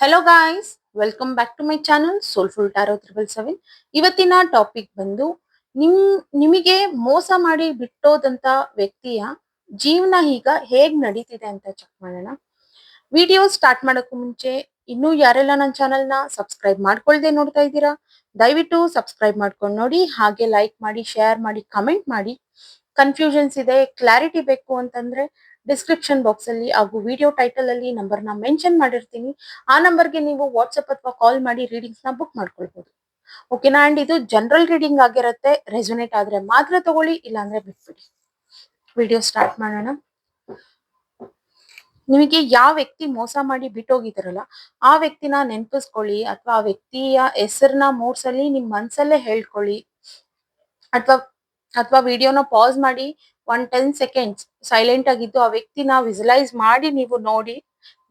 Hello guys welcome back to my channel soulful tarot triple seven ಇವತ್ತಿನ topic ಬಂದು, ನಿಮ್, ನಿಮಗೆ ಮೋಸ ಮಾಡಿ ಬಿಟ್ಟೋದಂತ ವ್ಯಕ್ತಿಯ ಜೀವನ ಈಗ ಹೇಗ್ ನಡೀತಿದೆ ಅಂತ ಚೆಕ್ ಮಾಡೋಣ. ವಿಡಿಯೋ ಸ್ಟಾರ್ಟ್ ಮಾಡೋಕ್ಕೂ ಮುಂಚೆ, ಇನ್ನೂ ಯಾರೆಲ್ಲ ನನ್ನ ಚಾನಲ್ನ ಸಬ್ಸ್ಕ್ರೈಬ್ ಮಾಡ್ಕೊಳ್ದೆ ನೋಡ್ತಾ ಇದ್ದೀರಾ, ದಯವಿಟ್ಟು ಸಬ್ಸ್ಕ್ರೈಬ್ ಮಾಡ್ಕೊಂಡು ನೋಡಿ, ಹಾಗೆ ಲೈಕ್ ಮಾಡಿ ಶೇರ್ ಮಾಡಿ ಕಮೆಂಟ್ ಮಾಡಿ. ಕನ್ಫ್ಯೂಷನ್ಸ್ ಇದೆ ಕ್ಲಾರಿಟಿ ಬೇಕು ಅಂತಂದ್ರೆ ಡಿಸ್ಕ್ರಿಪ್ಷನ್ ಬಾಕ್ಸ್ ಅಲ್ಲಿ ಹಾಗೂ ವಿಡಿಯೋ ಟೈಟಲ್ ಅಲ್ಲಿ ನಂಬರ್ನ ಮೆನ್ಷನ್ ಮಾಡಿರ್ತೀನಿ. ಆ ನಂಬರ್ಗೆ ನೀವು ವಾಟ್ಸ್ಆಪ್ ಅಥವಾ ಕಾಲ್ ಮಾಡಿ ರೀಡಿಂಗ್ಸ್ನ ಬುಕ್ ಮಾಡ್ಕೊಳ್ಬಹುದು ಓಕೆನಾ ಅಂಡ್ ಇದು ಜನರಲ್ ರೀಡಿಂಗ್ ಆಗಿರುತ್ತೆ ರೆಸೊನೇಟ್ ಆದ್ರೆ ಮಾತ್ರ ತಗೊಳ್ಳಿ, ಇಲ್ಲಾಂದ್ರೆ ಬಿಟ್ಬಿಡಿ. ವಿಡಿಯೋ ಸ್ಟಾರ್ಟ್ ಮಾಡೋಣ. ನಿಮಗೆ ಯಾವ ವ್ಯಕ್ತಿ ಮೋಸ ಮಾಡಿ ಬಿಟ್ಟೋಗಿದಾರಲ್ಲ ಆ ವ್ಯಕ್ತಿನ ನೆನಪಿಸ್ಕೊಳ್ಳಿ ಅಥವಾ ಆ ವ್ಯಕ್ತಿಯ ಹೆಸರನ್ನ ಮೂಡ್ಸಲ್ಲಿ ನಿಮ್ ಮನ್ಸಲ್ಲೇ ಹೇಳ್ಕೊಳ್ಳಿ. ಅಥವಾ ಅಥವಾ ವಿಡಿಯೋನ ಪಾಸ್ ಮಾಡಿ ಒನ್ ಟೆನ್ ಸೆಕೆಂಡ್ಸ್ ಸೈಲೆಂಟ್ ಆಗಿದ್ದು ಆ ವ್ಯಕ್ತಿನ ವಿಜುಲೈಸ್ ಮಾಡಿ ನೀವು ನೋಡಿ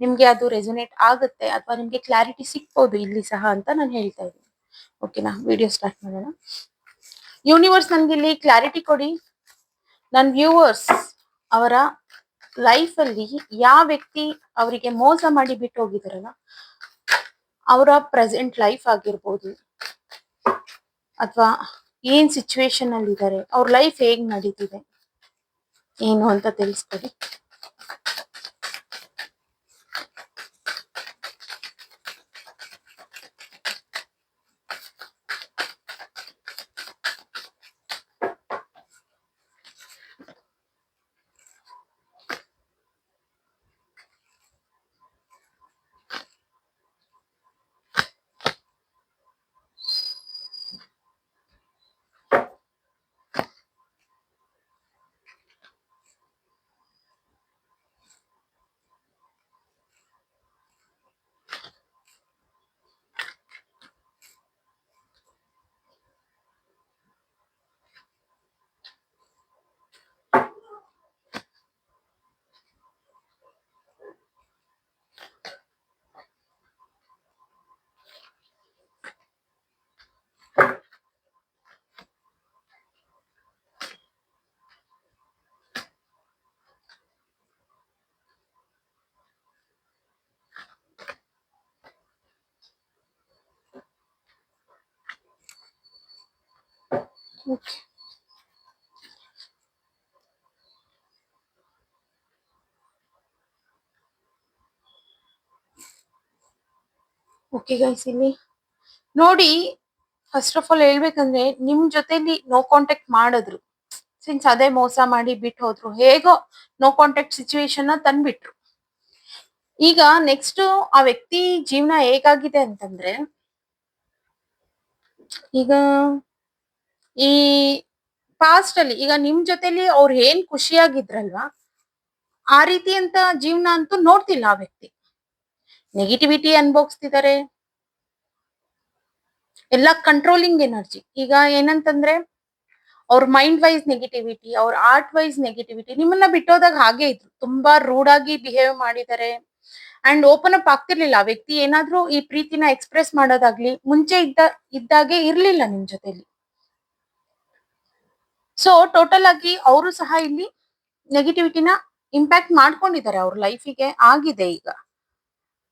ನಿಮ್ಗೆ ಅದು ರೆಸೊನೇಟ್ ಆಗುತ್ತೆ ಅಥವಾ ನಿಮ್ಗೆ ಕ್ಲಾರಿಟಿ ಸಿಕ್ಬಹುದು ಇಲ್ಲಿ ಸಹ ಅಂತ ನಾನು ಹೇಳ್ತಾ ಇದ್ದೀನಿ. ಓಕೆನಾ ವಿಡಿಯೋ ಸ್ಟಾರ್ಟ್ ಮಾಡೋಣ. ಯೂನಿವರ್ಸ್ ನನ್ಗೆ ಇಲ್ಲಿ ಕ್ಲಾರಿಟಿ ಕೊಡಿ. ನನ್ನ ವ್ಯೂವರ್ಸ್ ಅವರ ಲೈಫ್ ಅಲ್ಲಿ ಯಾವ ವ್ಯಕ್ತಿ ಅವರಿಗೆ ಮೋಸ ಮಾಡಿ ಬಿಟ್ಟು ಹೋಗಿದಾರಲ್ಲ ಅವರ ಪ್ರೆಸೆಂಟ್ ಲೈಫ್ ಆಗಿರ್ಬೋದು. ಅಥವಾ ಏನ್ ಸಿಚುವೇಶನ್ ಅಲ್ಲಿ ಇದ್ದಾರೆ ಅವ್ರ ಲೈಫ್ ಹೇಗ್ ನಡೀತಿದೆ? ಏನು ಅಂತ ತಿಳಿಸ್ಕೊಡಿ. ಓಕೆ ಓಕೆ ಗೈಸ್ ಇಲ್ಲಿ ನೋಡಿ ಫಸ್ಟ್ ಆಫ್ ಆಲ್ ಹೇಳ್ಬೇಕಂದ್ರೆ, ನಿಮ್ ಜೊತೆಲಿ ನೋ ಕಾಂಟ್ಯಾಕ್ಟ್ ಮಾಡಿದ್ರು. ಸಿನ್ಸ್ ಅದೇ ಮೋಸ ಮಾಡಿ ಬಿಟ್ಟು ಹೋದ್ರು, ಹೇಗೋ ನೋ ಕಾಂಟ್ಯಾಕ್ಟ್ ಸಿಚುವೇಶನ್ ತಂದ್ಬಿಟ್ರು. ಈಗ ನೆಕ್ಸ್ಟ್ ಆ ವ್ಯಕ್ತಿ ಜೀವನ ಹೇಗಾಗಿದೆ ಅಂತಂದ್ರೆ, ಈಗ ಈ ಪಾಸ್ಟ್ ಅಲ್ಲಿ ಈಗ ನಿಮ್ ಜೊತೆಲಿ ಅವ್ರು ಏನ್ ಖುಷಿಯಾಗಿದ್ರಲ್ವಾ? ಆ ರೀತಿ ಅಂತ ಜೀವನ ಅಂತೂ ನೋಡ್ತಿಲ್ಲ ಆ ವ್ಯಕ್ತಿ. ನೆಗೆಟಿವಿಟಿ ಅನ್ಭೋಗಿಸ್ತಿದ್ದಾರೆ ಎಲ್ಲ ಕಂಟ್ರೋಲಿಂಗ್ ಎನರ್ಜಿ ಈಗ ಏನಂತಂದ್ರೆ, ಅವ್ರ ಮೈಂಡ್ ವೈಸ್ ನೆಗೆಟಿವಿಟಿ ಅವ್ರ ಆರ್ಟ್ ವೈಸ್ ನೆಗೆಟಿವಿಟಿ ನಿಮ್ಮನ್ನ ಬಿಟ್ಟೋದಾಗ ಹಾಗೆ ಇದ್ರು. ತುಂಬಾ ರೂಡ್ ಆಗಿ ಬಿಹೇವ್ ಮಾಡಿದ್ದಾರೆ ಅಂಡ್ ಓಪನ್ ಅಪ್ ಆಗ್ತಿರ್ಲಿಲ್ಲ. ಆ ವ್ಯಕ್ತಿ ಏನಾದ್ರೂ ಈ ಪ್ರೀತಿನ ಎಕ್ಸ್ಪ್ರೆಸ್ ಮಾಡೋದಾಗ್ಲಿ, ಮುಂಚೆ ಇದ್ದ, ಇದ್ದಾಗೆ ಇರ್ಲಿಲ್ಲ ನಿಮ್ ಜೊತೆಲಿ. ಸೊ ಟೋಟಲ್ ಆಗಿ ಅವರು ಸಹ ಇಲ್ಲಿ ನೆಗೆಟಿವಿಟಿನ ಇಂಪ್ಯಾಕ್ಟ್ ಮಾಡ್ಕೊಂಡಿದ್ದಾರೆ ಅವ್ರ ಲೈಫಿಗೆ ಆಗಿದೆ ಈಗ.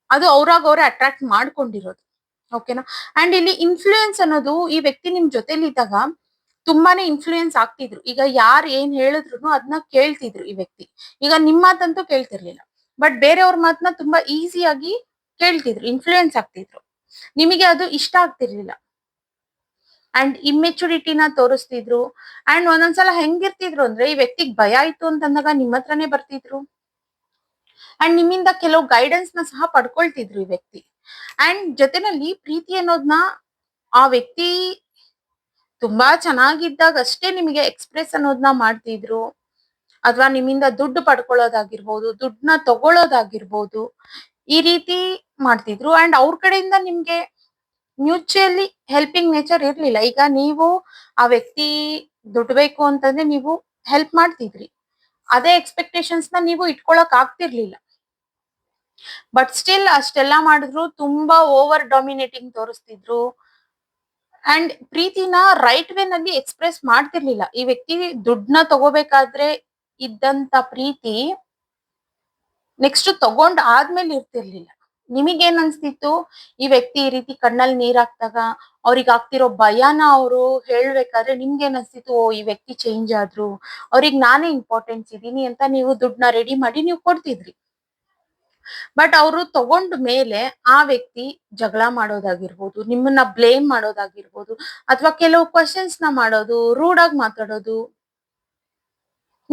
ಅದು ಅವ್ರಾಗ ಅವ್ರೆ ಅಟ್ರಾಕ್ಟ್ ಮಾಡ್ಕೊಂಡಿರೋದು. ಓಕೆನಾ ಅಂಡ್ ಇಲ್ಲಿ ಇನ್ಫ್ಲೂಯೆನ್ಸ್ ಅನ್ನೋದು ಈ ವ್ಯಕ್ತಿ ನಿಮ್ ಜೊತೆಲಿ ಇದ್ದಾಗ ತುಂಬಾನೇ ಇನ್ಫ್ಲೂಯೆನ್ಸ್ ಆಗ್ತಿದ್ರು. ಈಗ ಯಾರು ಏನ್ ಹೇಳಿದ್ರು ಅದನ್ನ ಕೇಳ್ತಿದ್ರು ಈ ವ್ಯಕ್ತಿ. ಈಗ ನಿಮ್ಮ ಮಾತಂತೂ ಕೇಳ್ತಿರ್ಲಿಲ್ಲ. ಬಟ್ ಬೇರೆಯವ್ರ ಮಾತನ್ನ ತುಂಬಾ ಈಸಿಯಾಗಿ ಕೇಳ್ತಿದ್ರು ಇನ್ಫ್ಲೂಯೆನ್ಸ್ ಆಗ್ತಿದ್ರು. ನಿಮಗೆ ಅದು ಇಷ್ಟ ಆಗ್ತಿರ್ಲಿಲ್ಲ. ಅಂಡ್ ಇಮ್ಮೆಚುರಿಟಿನ ತೋರಿಸ್ತಿದ್ರು. ಅಂಡ್ ಒಂದೊಂದ್ಸಲ ಹೆಂಗಿರ್ತಿದ್ರು ಅಂದ್ರೆ ಈ ವ್ಯಕ್ತಿಗ್ ಭಯ ಆಯ್ತು ಅಂತಂದಾಗ ನಿಮ್ಮ ಹತ್ರನೇ ಬರ್ತಿದ್ರು. ಅಂಡ್ ನಿಮ್ಮಿಂದ ಕೆಲವು ಗೈಡೆನ್ಸ್ನ ಸಹ ಪಡ್ಕೊಳ್ತಿದ್ರು ಈ ವ್ಯಕ್ತಿ. ಅಂಡ್ ಜೊತೆನಲ್ಲಿ ಪ್ರೀತಿ ಅನ್ನೋದ್ನ ಆ ವ್ಯಕ್ತಿ ತುಂಬಾ ಚೆನ್ನಾಗಿದ್ದಾಗ ಅಷ್ಟೇ ನಿಮಗೆ ಎಕ್ಸ್ಪ್ರೆಸ್ ಅನ್ನೋದನ್ನ ಮಾಡ್ತಿದ್ರು. ಅಥವಾ ನಿಮ್ಮಿಂದ ದುಡ್ಡು ಪಡ್ಕೊಳ್ಳೋದಾಗಿರ್ಬೋದು, ದುಡ್ಡನ್ನ ತಗೊಳ್ಳೋದಾಗಿರ್ಬೋದು ಈ ರೀತಿ ಮಾಡ್ತಿದ್ರು. ಅಂಡ್ ಅವ್ರ ಕಡೆಯಿಂದ ನಿಮ್ಗೆ ಮ್ಯೂಚುಯಲಿ ಹೆಲ್ಪಿಂಗ್ ನೇಚರ್ ಇರ್ಲಿಲ್ಲ. ಈಗ ನೀವು ಆ ವ್ಯಕ್ತಿ ದುಡ್ಬೇಕು ಅಂತಂದ್ರೆ ನೀವು ಹೆಲ್ಪ್ ಮಾಡ್ತಿದ್ರಿ. ಅದೇ ಎಕ್ಸ್ಪೆಕ್ಟೇಷನ್ಸ್ನ ನೀವು ಇಟ್ಕೊಳಕ್ ಆಗ್ತಿರ್ಲಿಲ್ಲ. ಬಟ್ ಸ್ಟಿಲ್ ಅಷ್ಟೆಲ್ಲ ಮಾಡಿದ್ರು, ತುಂಬಾ ಓವರ್ ಡಾಮಿನೇಟಿಂಗ್ ತೋರಿಸ್ತಿದ್ರು. ಅಂಡ್ ಪ್ರೀತಿನ ರೈಟ್ ವೇ ನಲ್ಲಿ ಎಕ್ಸ್ಪ್ರೆಸ್ ಮಾಡ್ತಿರ್ಲಿಲ್ಲ. ಈ ವ್ಯಕ್ತಿ ದುಡ್ಡನ್ನ ತಗೋಬೇಕಾದ್ರೆ ಇದ್ದಂತ ಪ್ರೀತಿ ನೆಕ್ಸ್ಟ್ ತಗೊಂಡ್ ಆದ್ಮೇಲೆ ಇರ್ತಿರ್ಲಿಲ್ಲ. ನಿಮಗೇನ್ ಅನ್ಸ್ತಿತ್ತು ಈ ವ್ಯಕ್ತಿ ಈ ರೀತಿ ಕಣ್ಣಲ್ಲಿ ನೀರ್ ಹಾಕ್ದಾಗ ಅವ್ರಿಗೆ ಆಗ್ತಿರೋ ಭಯನ ಅವರು ಹೇಳ್ಬೇಕಾದ್ರೆ ನಿಮ್ಗೇನ್ ಅನ್ಸ್ತಿತ್ತು ಓ, ಈ ವ್ಯಕ್ತಿ ಚೇಂಜ್ ಆದ್ರು. ಅವ್ರಿಗೆ ನಾನೇ ಇಂಪಾರ್ಟೆನ್ಸ್ ಇದೀನಿ ಅಂತ ನೀವು ದುಡ್ಡನ್ನ ರೆಡಿ ಮಾಡಿ ನೀವು ಕೊಡ್ತಿದ್ರಿ. ಬಟ್ ಅವರು ತಗೊಂಡ ಮೇಲೆ ಆ ವ್ಯಕ್ತಿ ಜಗಳ ಮಾಡೋದಾಗಿರ್ಬೋದು, ನಿಮ್ಮನ್ನ ಬ್ಲೇಮ್ ಮಾಡೋದಾಗಿರ್ಬೋದು, ಅಥವಾ ಕೆಲವು ಕ್ವಶನ್ಸ್ನ ಮಾಡೋದು ರೂಡ್ ಆಗಿ ಮಾತಾಡೋದು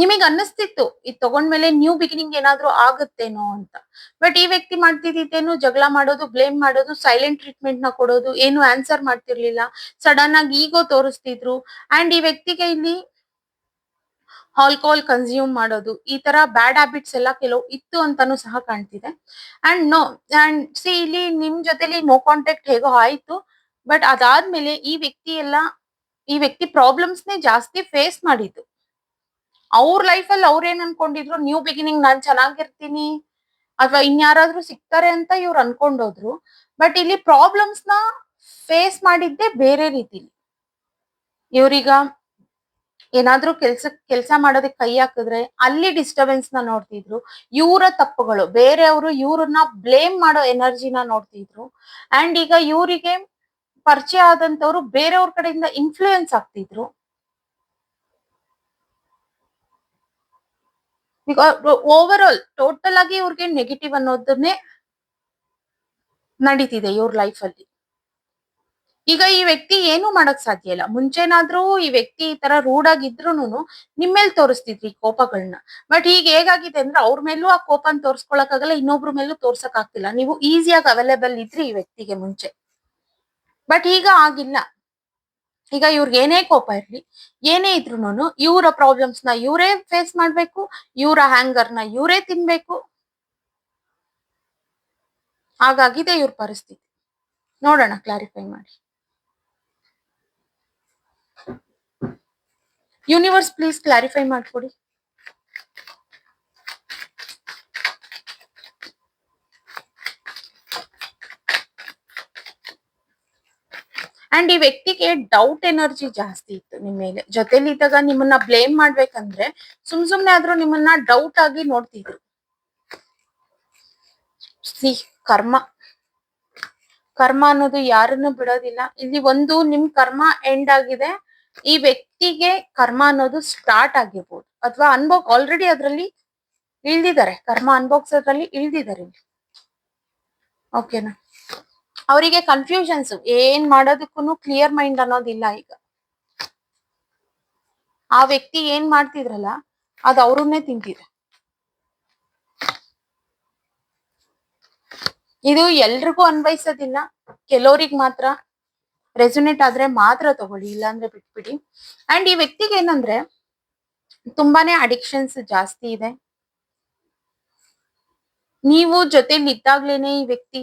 ನಿಮಗೆ ಅನ್ನಿಸ್ತಿತ್ತು, ಇದು ತಗೊಂಡ್ಮೇಲೆ ನ್ಯೂ ಬಿಗಿನಿಂಗ್ ಏನಾದ್ರೂ ಆಗುತ್ತೇನೋ ಅಂತ. ಬಟ್ ಈ ವ್ಯಕ್ತಿ ಮಾಡ್ತಿದ್ದೇನು ಜಗಳ ಮಾಡೋದು ಬ್ಲೇಮ್ ಮಾಡೋದು ಸೈಲೆಂಟ್ ಟ್ರೀಟ್ಮೆಂಟ್ನ ಕೊಡೋದು, ಏನು ಆನ್ಸರ್ ಮಾಡ್ತಿರ್ಲಿಲ್ಲ. ಸಡನ್ ಆಗಿ ಈಗೋ ತೋರಿಸ್ತಿದ್ರು. ಅಂಡ್ ಈ ವ್ಯಕ್ತಿಗೆ ಇಲ್ಲಿ ಆಲ್ಕೋಹಾಲ್ ಕನ್ಸ್ಯೂಮ್ ಮಾಡೋದು, ಈ ತರ ಬ್ಯಾಡ್ ಹ್ಯಾಬಿಟ್ಸ್ ಎಲ್ಲ ಕೆಲವು ಇತ್ತು ಅಂತಾನು ಸಹ ಕಾಣ್ತಿದೆ. ಅಂಡ್ ನೋ ಅಂಡ್ ಸಿ ಇಲ್ಲಿ ನಿಮ್ ಜೊತೆಲಿ ನೋ ಕಾಂಟ್ಯಾಕ್ಟ್ ಹೇಗೋ ಆಯ್ತು. ಬಟ್ ಅದಾದ್ಮೇಲೆ ಈ ವ್ಯಕ್ತಿ ಎಲ್ಲ ಈ ವ್ಯಕ್ತಿ ಪ್ರಾಬ್ಲಮ್ಸ್ ನೇ ಜಾಸ್ತಿ ಫೇಸ್ ಮಾಡಿದ್ದು. ಅವ್ರ ಲೈಫ್ ಅಲ್ಲಿ ಅವ್ರ ಅನ್ಕೊಂಡಿದ್ರು? ನ್ಯೂ ಬಿಗಿನಿಂಗ್ ನಾನ್ ಚೆನ್ನಾಗಿರ್ತೀನಿ. ಅಥವಾ ಇನ್ಯಾರಾದ್ರೂ ಸಿಗ್ತಾರೆ ಅಂತ ಇವ್ರು ಅನ್ಕೊಂಡೋದ್ರು. ಬಟ್ ಇಲ್ಲಿ ಪ್ರಾಬ್ಲಮ್ಸ್ನ ಫೇಸ್ ಮಾಡಿದ್ದೆ ಬೇರೆ ರೀತಿಲಿ ಇವ್ರೀಗ ಏನಾದ್ರೂ ಕೆಲ್ಸ, ಕೆಲಸ ಮಾಡೋದಕ್ಕೆ ಕೈ ಹಾಕಿದ್ರೆ ಅಲ್ಲಿ ಡಿಸ್ಟರ್ಬೆನ್ಸ್ನ ನೋಡ್ತಿದ್ರು. ಇವರ ತಪ್ಪುಗಳು, ಬೇರೆಯವರು ಇವ್ರನ್ನ ಬ್ಲೇಮ್ ಮಾಡೋ ಎನರ್ಜಿನ ನೋಡ್ತಿದ್ರು. ಅಂಡ್ ಈಗ ಇವರಿಗೆ ಪರಿಚಯ ಆದಂತವ್ರು ಬೇರೆಯವ್ರ ಕಡೆಯಿಂದ ಇನ್ಫ್ಲೂಯೆನ್ಸ್ ಆಗ್ತಿದ್ರು. ಓವರ್ ಆಲ್ ಟೋಟಲ್ ಆಗಿ ಇವ್ರಿಗೆ ನೆಗೆಟಿವ್ ಅನ್ನೋದನ್ನೇ ನಡೀತಿದೆ ಇವ್ರ ಲೈಫ್ ಅಲ್ಲಿ. ಈಗ ಈ ವ್ಯಕ್ತಿ ಏನು ಮಾಡಕ್ ಸಾಧ್ಯ ಇಲ್ಲ. ಮುಂಚೆನಾದ್ರೂ ಈ ವ್ಯಕ್ತಿ ಈ ತರ ರೂಡ್ ಆಗಿದ್ರು ನಿಮ್ಮೇಲ್ ತೋರಿಸ್ತಿದ್ರಿ ಕೋಪಗಳನ್ನ ಬಟ್ ಈಗ ಹೇಗಾಗಿದೆ ಅಂದ್ರೆ ಅವ್ರ ಮೇಲೂ ಆ ಕೋಪನ ತೋರ್ಸ್ಕೊಳಕ್ ಆಗಲ್ಲ ಇನ್ನೊಬ್ರ ಮೇಲೂ ತೋರ್ಸಕ್ ಆಗ್ತಿಲ್ಲ. ನೀವು ಈಸಿಯಾಗಿ ಅವೈಲೇಬಲ್ ಇದ್ರಿ ಈ ವ್ಯಕ್ತಿಗೆ ಮುಂಚೆ. ಬಟ್ ಈಗ ಆಗಿಲ್ಲ. ಈಗ ಇವ್ರಿಗೆ ಏನೇ ಕೋಪ ಇರ್ಲಿ, ಏನೇ ಇದ್ರೂನು ಇವರ ಪ್ರಾಬ್ಲಮ್ಸ್ನ ಇವರೇ ಫೇಸ್ ಮಾಡ್ಬೇಕು, ಇವರ ಹ್ಯಾಂಗರ್ನ ಇವರೇ ತಿನ್ಬೇಕು. ಹಾಗಾಗಿದೆ ಇವ್ರ ಪರಿಸ್ಥಿತಿ. ನೋಡೋಣ ಕ್ಲಾರಿಫೈ ಮಾಡಿ. ಯೂನಿವರ್ಸ್ ಪ್ಲೀಸ್ ಕ್ಲಾರಿಫೈ ಮಾಡ್ಕೊಡಿ. ಅಂಡ್ ಈ ವ್ಯಕ್ತಿಗೆ ಡೌಟ್ ಎನರ್ಜಿ ಜಾಸ್ತಿ ಇತ್ತು ನಿಮ್ ಮೇಲೆ. ಜೊತೆಲಿ ಇದ್ದಾಗ ನಿಮ್ಮನ್ನ ಬ್ಲೇಮ್ ಮಾಡ್ಬೇಕಂದ್ರೆ ಸುಮ್ ಸುಮ್ನೆ ಆದ್ರೂ ನಿಮ್ಮನ್ನ ಡೌಟ್ ಆಗಿ ನೋಡ್ತಿದ್ರು. ಸಿ, ಕರ್ಮ. ಕರ್ಮ ಅನ್ನೋದು ಯಾರನ್ನು ಬಿಡೋದಿಲ್ಲ. ಇಲ್ಲಿ ಒಂದು ನಿಮ್ ಕರ್ಮ ಎಂಡ್ ಆಗಿದೆ. ಈ ವ್ಯಕ್ತಿಗೆ ಕರ್ಮ ಅನ್ನೋದು ಸ್ಟಾರ್ಟ್ ಆಗಿರ್ಬೋದು. ಅಥವಾ ಅನ್ಬೋಗ್ ಆಲ್ರೆಡಿ ಅದ್ರಲ್ಲಿ ಇಳ್ದಿದ್ದಾರೆ. ಕರ್ಮ ಅನ್ಭೋಗ್ಸೋದ್ರಲ್ಲಿ ಇಳ್ದಿದ್ದಾರೆ ಇಲ್ಲಿ. ಓಕೆನಾ ಅವರಿಗೆ ಕನ್ಫ್ಯೂಷನ್ಸ್ ಏನ್ ಮಾಡೋದಕ್ಕೂ ಕ್ಲಿಯರ್ ಮೈಂಡ್ ಅನ್ನೋದಿಲ್ಲ ಈಗ. ಆ ವ್ಯಕ್ತಿ ಏನ್ ಮಾಡ್ತಿದ್ರಲ್ಲ, ಅದು ಅವ್ರನ್ನೇ ತಿಂತಿದೆ. ಇದು ಎಲ್ರಿಗೂ ಅನ್ವಯಿಸೋದಿಲ್ಲ. ಕೆಲವ್ರಿಗೆ ಮಾತ್ರ ರೆಸುನೇಟ್ ಆದ್ರೆ ಮಾತ್ರ ತಗೊಳ್ಳಿ, ಇಲ್ಲಾಂದ್ರೆ ಬಿಟ್ಬಿಡಿ. ಅಂಡ್ ಈ ವ್ಯಕ್ತಿಗೆ ಏನಂದ್ರೆ, ತುಂಬಾನೇ ಅಡಿಕ್ಷನ್ಸ್ ಜಾಸ್ತಿ ಇದೆ. ನೀವು ಜೊತೆಲಿ ಇದ್ದಾಗ್ಲೇನೆ ಈ ವ್ಯಕ್ತಿ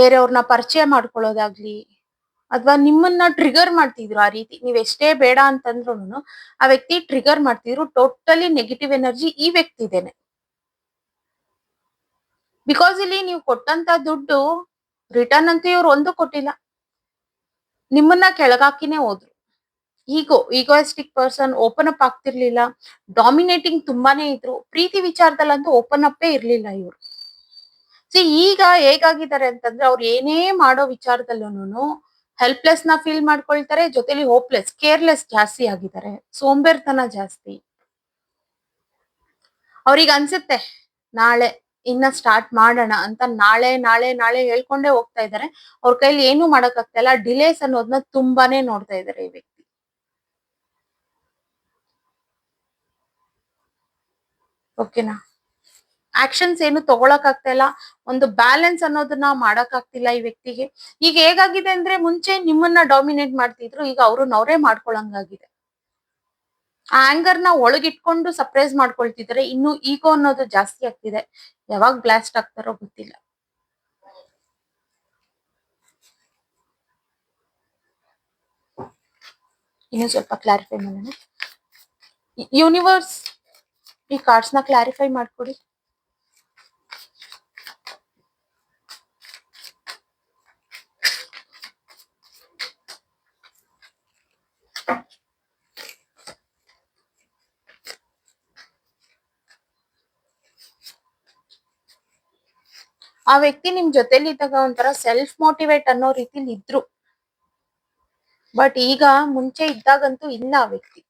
ಬೇರೆಯವ್ರನ್ನ ಪರಿಚಯ ಮಾಡ್ಕೊಳ್ಳೋದಾಗ್ಲಿ ಅಥವಾ ನಿಮ್ಮನ್ನ ಟ್ರಿಗರ್ ಮಾಡ್ತಿದ್ರು ಆ ರೀತಿ. ನೀವ್ ಎಷ್ಟೇ ಬೇಡ ಅಂತಂದ್ರು ಆ ವ್ಯಕ್ತಿ ಟ್ರಿಗರ್ ಮಾಡ್ತಿದ್ರು. ಟೋಟಲಿ ನೆಗೆಟಿವ್ ಎನರ್ಜಿ ಈ ವ್ಯಕ್ತಿದೇನೆ. ಬಿಕಾಸ್ ಇಲ್ಲಿ ನೀವು ಕೊಟ್ಟಂತ ದುಡ್ಡು ರಿಟರ್ನ್ ಅಂತೂ ಇವ್ರು ಒಂದು ಕೊಟ್ಟಿಲ್ಲ. ನಿಮ್ಮನ್ನ ಕೆಳಗಾಕಿನೇ ಹೋದ್ರು. Ego egoistic person open up ಆಗ್ತಿರ್ಲಿಲ್ಲ. ಡಾಮಿನೇಟಿಂಗ್ ತುಂಬಾನೇ ಇದ್ರು. ಪ್ರೀತಿ ವಿಚಾರದಲ್ಲಂತೂ ಓಪನ್ ಅಪ್ಪೇ ಇರ್ಲಿಲ್ಲ ಇವ್ರು. ಈಗ ಹೇಗಾಗಿದ್ದಾರೆ ಅಂತಂದ್ರೆ ಅವ್ರು ಏನೇ ಮಾಡೋ ವಿಚಾರದಲ್ಲೂನು ಹೆಲ್ಪ್ಲೆಸ್ನ ಫೀಲ್ ಮಾಡ್ಕೊಳ್ತಾರೆ, ಜೊತೆಲಿ ಹೋಪ್ಲೆಸ್ ಕೇರ್ಲೆಸ್ ಜಾಸ್ತಿ ಆಗಿದ್ದಾರೆ. ಸೋಂಬೇರ್ತನ ಜಾಸ್ತಿ. ಅವ್ರಿಗೆ ಅನ್ಸುತ್ತೆ, ನಾಳೆ ಇನ್ನ ಸ್ಟಾರ್ಟ್ ಮಾಡೋಣ ಅಂತ ನಾಳೆ ನಾಳೆ ನಾಳೆ ಹೇಳ್ಕೊಂಡೇ ಹೋಗ್ತಾ ಇದ್ದಾರೆ. ಅವ್ರ ಕೈಲಿ ಏನು ಮಾಡಕ್ ಆಗ್ತಾ ಡಿಲೇಸ್ ಅನ್ನೋದನ್ನ ತುಂಬಾನೇ ನೋಡ್ತಾ ಇದ್ದಾರೆ ಈ ವ್ಯಕ್ತಿ. ಓಕೆನಾ ಆಕ್ಷನ್ಸ್ ಏನು ತಗೊಳಕ್ ಆಗ್ತಾ ಇಲ್ಲ. ಒಂದು ಬ್ಯಾಲೆನ್ಸ್ ಅನ್ನೋದನ್ನ ಮಾಡಕ್ ಆಗ್ತಿಲ್ಲ ಈ ವ್ಯಕ್ತಿಗೆ. ಈಗ ಹೇಗಾಗಿದೆ ಅಂದ್ರೆ ಮುಂಚೆ ನಿಮ್ಮನ್ನ ಡಾಮಿನೇಟ್ ಮಾಡ್ತಿದ್ರು, ಈಗ ಅವ್ರನ್ನ ಅವರೇ ಮಾಡ್ಕೊಳಂಗಾಗಿದೆ. ಆ ಆಂಗರ್ನ ಒಳಗಿಟ್ಕೊಂಡು ಸರ್ಪ್ರೈಸ್ ಮಾಡ್ಕೊಳ್ತಿದ್ರೆ. ಇನ್ನು ಈಗೋ ಅನ್ನೋದು ಜಾಸ್ತಿ ಆಗ್ತಿದೆ. ಯಾವಾಗ ಬ್ಲಾಸ್ಟ್ ಆಗ್ತಾರೋ ಗೊತ್ತಿಲ್ಲ. ಇನ್ನು ಸ್ವಲ್ಪ ಕ್ಲಾರಿಫೈ ಮಾಡೋಣ. ಯೂನಿವರ್ಸ್ ಈ ಕಾರ್ಡ್ಸ್ನ ಕ್ಲಾರಿಫೈ ಮಾಡ್ಕೊಡಿ. ಆ ವ್ಯಕ್ತಿ ನಿಮ್ ಜೊತೆಲಿ ಇದ್ದಾಗ ಒಂಥರ ಸೆಲ್ಫ್ ಮೋಟಿವೇಟ್ ಅನ್ನೋ ರೀತಿಲಿ ಇದ್ರು. ಬಟ್ ಈಗ ಮುಂಚೆ ಇದ್ದಾಗಂತೂ ಇಲ್ಲ ಆ ವ್ಯಕ್ತಿ.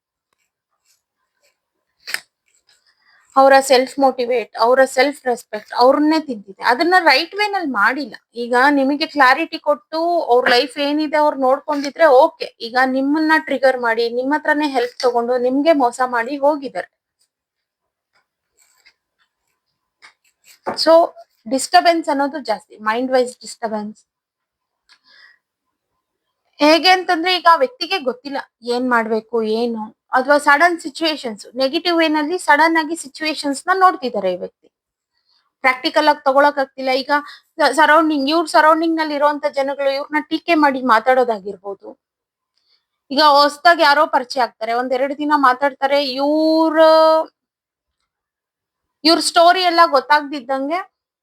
ಅವರ ಸೆಲ್ಫ್ ಮೋಟಿವೇಟ್ ಅವರ ಸೆಲ್ಫ್ ರೆಸ್ಪೆಕ್ಟ್ ಅವ್ರನ್ನೇ ತಿದ್ದಿದೆ ಅದನ್ನ ರೈಟ್ ವೇ ನಲ್ಲಿ ಮಾಡಿಲ್ಲ. ಈಗ ನಿಮಗೆ ಕ್ಲಾರಿಟಿ ಕೊಟ್ಟು ಅವ್ರ ಲೈಫ್ ಏನಿದೆ ಅವ್ರು ನೋಡ್ಕೊಂಡಿದ್ರೆ ಓಕೆ ಈಗ ನಿಮ್ಮನ್ನ ಟ್ರಿಗರ್ ಮಾಡಿ, ನಿಮ್ಮ ಹತ್ರನೇ ಹೆಲ್ಪ್ ತಗೊಂಡು ನಿಮ್ಗೆ ಮೋಸ ಮಾಡಿ ಹೋಗಿದ್ದಾರೆ. ಸೊ ಡಿಸ್ಟರ್ಬೆನ್ಸ್ ಅನ್ನೋದು ಜಾಸ್ತಿ ಮೈಂಡ್ ವೈಸ್ ಡಿಸ್ಟರ್ಬೆನ್ಸ್ ಹೇಗೆ ಅಂತಂದ್ರೆ ಈಗ ಆ ವ್ಯಕ್ತಿಗೆ ಗೊತ್ತಿಲ್ಲ, ಏನ್ ಮಾಡ್ಬೇಕು, ಏನು, ಅಥವಾ ಸಡನ್ ಸಿಚುವೇಶನ್ಸ್ ನೆಗೆಟಿವ್ ವೇನಲ್ಲಿ ಸಡನ್ ಆಗಿ ಸಿಚುವೇಶನ್ಸ್ನ ನೋಡ್ತಿದ್ದಾರೆ ಈ ವ್ಯಕ್ತಿ. ಪ್ರಾಕ್ಟಿಕಲ್ ಆಗಿ ತಗೊಳಕ್ ಆಗ್ತಿಲ್ಲ ಈಗ ಸರೌಂಡಿಂಗ್ ಇವ್ರ ಸರೌಂಡಿಂಗ್ನಲ್ಲಿ ಇರುವಂತ ಜನಗಳು ಇವ್ರನ್ನ ಟೀಕೆ ಮಾಡಿ ಮಾತಾಡೋದಾಗಿರ್ಬೋದು. ಈಗ ಹೊಸದಾಗಿ ಯಾರೋ ಪರಿಚಯ ಆಗ್ತಾರೆ, ಒಂದೆರಡು ದಿನ ಮಾತಾಡ್ತಾರೆ, ಇವ್ರ ಇವ್ರ ಸ್ಟೋರಿ ಎಲ್ಲ ಗೊತ್ತಾಗ್ದಿದ್ದಂಗೆ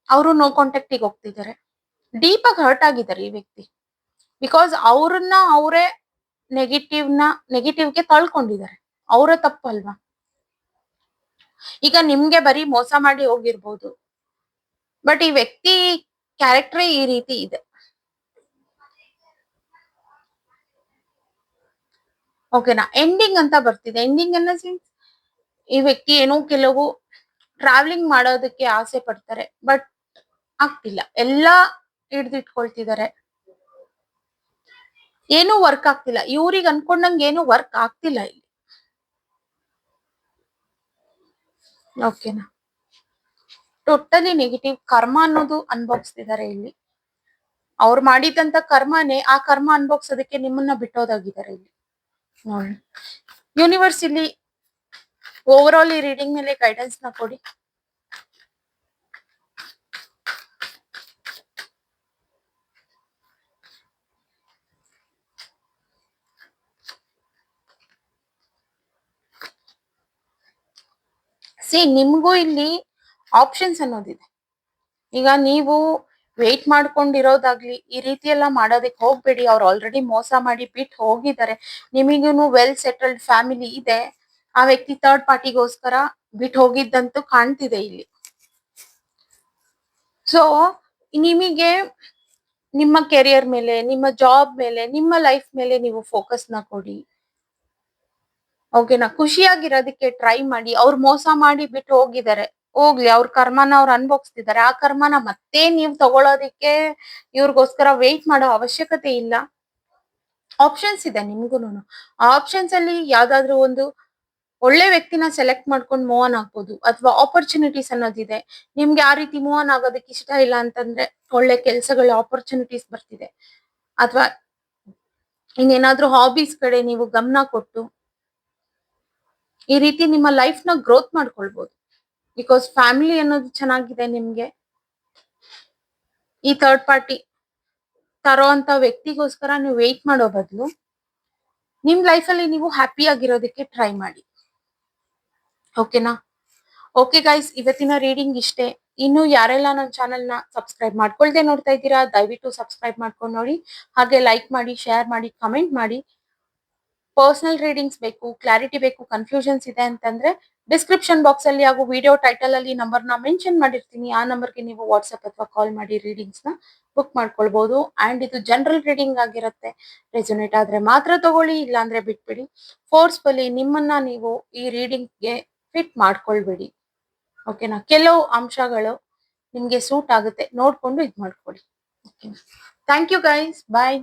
ಅವರು ನೋ ಕಾಂಟ್ಯಾಕ್ಟಿಗೆ ಹೋಗ್ತಿದ್ದಾರೆ. ಡೀಪಾಗಿ ಹರ್ಟ್ ಆಗಿದ್ದಾರೆ ಈ ವ್ಯಕ್ತಿ. ಬಿಕಾಸ್ ಅವ್ರನ್ನ ಅವರೇ ನೆಗೆಟಿವ್ನ ನೆಗೆಟಿವ್ಗೆ ತಳ್ಕೊಂಡಿದ್ದಾರೆ. ಅವರ ತಪ್ಪು ಅಲ್ವಾ ಈಗ ನಿಮ್ಗೆ ಬರೀ ಮೋಸ ಮಾಡಿ ಹೋಗಿರ್ಬೋದು. ಬಟ್ ಈ ವ್ಯಕ್ತಿ ಕ್ಯಾರೆಕ್ಟರ್ ಈ ರೀತಿ ಇದೆ. ಓಕೆನಾ ಎಂಡಿಂಗ್ ಅಂತ ಬರ್ತಿದೆ. ಎಂಡಿಂಗ್ ಅನ್ನ ಸಿನ್ಸ್ ಈ ವ್ಯಕ್ತಿ ಏನೋ ಕೆಲವು ಟ್ರಾವೆಲಿಂಗ್ ಮಾಡೋದಕ್ಕೆ ಆಸೆ ಪಡ್ತಾರೆ. ಬಟ್ ಆಗ್ತಿಲ್ಲ. ಎಲ್ಲ ಹಿಡ್ದಿಟ್ಕೊಳ್ತಿದ್ದಾರೆ ಏನು ವರ್ಕ್ ಆಗ್ತಿಲ್ಲ. ಇವ್ರಿಗೆ ಅನ್ಕೊಂಡಂಗೆ ಏನು ವರ್ಕ್ ಆಗ್ತಿಲ್ಲ ಇಲ್ಲಿ. ಓಕೆನಾ ಟೋಟಲಿ ನೆಗೆಟಿವ್ ಕರ್ಮ ಅನ್ನೋದು ಅನ್ಭವಿಸ್ತಿದ್ದಾರೆ ಇಲ್ಲಿ. ಅವ್ರು ಮಾಡಿದಂತ ಕರ್ಮನೇ ಆ ಕರ್ಮ ಅನ್ಭವಿಸೋದಕ್ಕೆ ನಿಮ್ಮನ್ನ ಬಿಟ್ಟೋದಾಗಿದ್ದಾರೆ ಇಲ್ಲಿ. ನೋಡಿ. ಯೂನಿವರ್ಸ್ ಇಲ್ಲಿ ಓವರ್ ಆಲ್ ಈ ರೀಡಿಂಗ್ ಮೇಲೆ ಗೈಡೆನ್ಸ್ನ ಕೊಡಿ. ಸಿ ನಿಮ್ಗೂ ಇಲ್ಲಿ ಆಪ್ಷನ್ಸ್ ಅನ್ನೋದಿದೆ. ಈಗ ನೀವು ವೇಟ್ ಮಾಡ್ಕೊಂಡಿರೋದಾಗ್ಲಿ, ಈ ರೀತಿ ಎಲ್ಲ ಮಾಡೋದಕ್ಕೆ ಹೋಗ್ಬೇಡಿ. ಅವ್ರು ಆಲ್ರೆಡಿ ಮೋಸ ಮಾಡಿ ಬಿಟ್ಟು ಹೋಗಿದ್ದಾರೆ. ನಿಮಗೂ ವೆಲ್ ಸೆಟಲ್ಡ್ ಫ್ಯಾಮಿಲಿ ಇದೆ. ಆ ವ್ಯಕ್ತಿ ಥರ್ಡ್ ಪಾರ್ಟಿಗೋಸ್ಕರ ಬಿಟ್ಟು ಹೋಗಿದ್ದಂತೂ ಕಾಣ್ತಿದೆ ಇಲ್ಲಿ. ಸೊ ನಿಮಗೆ ನಿಮ್ಮ ಕೆರಿಯರ್ ಮೇಲೆ, ನಿಮ್ಮ ಜಾಬ್ ಮೇಲೆ, ನಿಮ್ಮ ಲೈಫ್ ಮೇಲೆ ನೀವು ಫೋಕಸ್ನ ಕೊಡಿ. ಓಕೆನಾ ಖುಷಿಯಾಗಿರೋದಕ್ಕೆ ಟ್ರೈ ಮಾಡಿ, ಅವ್ರು ಮೋಸ ಮಾಡಿ ಬಿಟ್ಟು ಹೋಗಿದ್ದಾರೆ ಹೋಗ್ಲಿ, ಅವ್ರ ಕರ್ಮನ ಅವ್ರು ಅನ್ಭೋಗಿಸ್ತಿದ್ದಾರೆ ಆ ಕರ್ಮನ ಮತ್ತೆ ನೀವು ತಗೊಳೋದಿಕ್ಕೆ ಇವ್ರಿಗೋಸ್ಕರ ವೆಯ್ಟ್ ಮಾಡೋ ಅವಶ್ಯಕತೆ ಇಲ್ಲ. ಆಪ್ಷನ್ಸ್ ಇದೆ ನಿಮ್ಗೂನು ಆ ಆಪ್ಷನ್ಸ್ ಅಲ್ಲಿ ಯಾವ್ದಾದ್ರು ಒಂದು ಒಳ್ಳೆ ವ್ಯಕ್ತಿನ ಸೆಲೆಕ್ಟ್ ಮಾಡ್ಕೊಂಡು ಮೂವ್ ಆನ್ ಆಗ್ಬೋದು, ಅಥವಾ ಆಪರ್ಚುನಿಟೀಸ್ ಅನ್ನೋದಿದೆ. ನಿಮ್ಗೆ ಆ ರೀತಿ ಮೂವ್ ಆನ್ ಆಗೋದಕ್ಕೆ ಇಷ್ಟ ಇಲ್ಲ ಅಂತಂದ್ರೆ ಒಳ್ಳೆ ಕೆಲಸಗಳ ಆಪರ್ಚುನಿಟೀಸ್ ಬರ್ತಿದೆ. ಅಥವಾ ಇನ್ನೇನಾದ್ರೂ ಹಾಬೀಸ್ ಕಡೆ ನೀವು ಗಮನ ಕೊಟ್ಟು ಈ ರೀತಿ ನಿಮ್ಮ ಲೈಫ್ನ ಗ್ರೋತ್ ಮಾಡ್ಕೊಳ್ಬಹುದು ಬಿಕಾಸ್ ಫ್ಯಾಮಿಲಿ ಅನ್ನೋದು ಚೆನ್ನಾಗಿದೆ ನಿಮ್ಗೆ. ಈ ಥರ್ಡ್ ಪಾರ್ಟಿ ತರೋ ಅಂತ ವ್ಯಕ್ತಿಗೋಸ್ಕರ ನೀವು ವೇಟ್ ಮಾಡೋ ಬದಲು ನಿಮ್ ಲೈಫ್ ಅಲ್ಲಿ ನೀವು ಹ್ಯಾಪಿ ಆಗಿರೋದಕ್ಕೆ ಟ್ರೈ ಮಾಡಿ. ಓಕೆನಾ ಓಕೆ ಗೈಸ್ ಇವತ್ತಿನ ರೀಡಿಂಗ್ ಇಷ್ಟೇ. ಇನ್ನು ಯಾರೆಲ್ಲ ನನ್ನ ಚಾನೆಲ್ನ ಸಬ್ಸ್ಕ್ರೈಬ್ ಮಾಡ್ಕೊಳ್ದೆ ನೋಡ್ತಾ ಇದ್ದೀರಾ, ದಯವಿಟ್ಟು ಸಬ್ಸ್ಕ್ರೈಬ್ ಮಾಡ್ಕೊಂಡು ನೋಡಿ. ಹಾಗೆ ಲೈಕ್ ಮಾಡಿ ಶೇರ್ ಮಾಡಿ ಕಮೆಂಟ್ ಮಾಡಿ. ಪರ್ಸನಲ್ ರೀಡಿಂಗ್ಸ್ ಬೇಕು ಕ್ಲಾರಿಟಿ ಬೇಕು ಕನ್ಫ್ಯೂಷನ್ಸ್ ಇದೆ ಅಂತಂದ್ರೆ ಡಿಸ್ಕ್ರಿಪ್ಷನ್ ಬಾಕ್ಸ್ ಅಲ್ಲಿ ಹಾಗೂ ವಿಡಿಯೋ ಟೈಟಲ್ ಅಲ್ಲಿ ನಂಬರ್ನ ಮೆನ್ಷನ್ ಮಾಡಿರ್ತೀನಿ. ಆ ನಂಬರ್ಗೆ ನೀವು ವಾಟ್ಸ್ಆಪ್ ಅಥವಾ ಕಾಲ್ ಮಾಡಿ ರೀಡಿಂಗ್ಸ್ನ ಬುಕ್ ಮಾಡ್ಕೊಳ್ಬಹುದು ಅಂಡ್ ಇದು ಜನರಲ್ ರೀಡಿಂಗ್ ಆಗಿರುತ್ತೆ. ರೆಸೊನೇಟ್ ಆದ್ರೆ ಮಾತ್ರ ತಗೊಳ್ಳಿ, ಇಲ್ಲಾಂದ್ರೆ ಬಿಟ್ಬಿಡಿ. ಫೋರ್ಸ್ಫುಲಿ ನಿಮ್ಮನ್ನ ನೀವು ಈ ರೀಡಿಂಗ್ಗೆ ಫಿಟ್ ಮಾಡ್ಕೊಳ್ಬೇಡಿ. ಓಕೆನಾ ಕೆಲವು ಅಂಶಗಳು ನಿಮ್ಗೆ ಸೂಟ್ ಆಗುತ್ತೆ. ನೋಡ್ಕೊಂಡು ಇದ್ ಮಾಡ್ಕೊಳ್ಳಿ ಓಕೆನಾ ಥ್ಯಾಂಕ್ ಯು ಗೈಸ್ ಬಾಯ್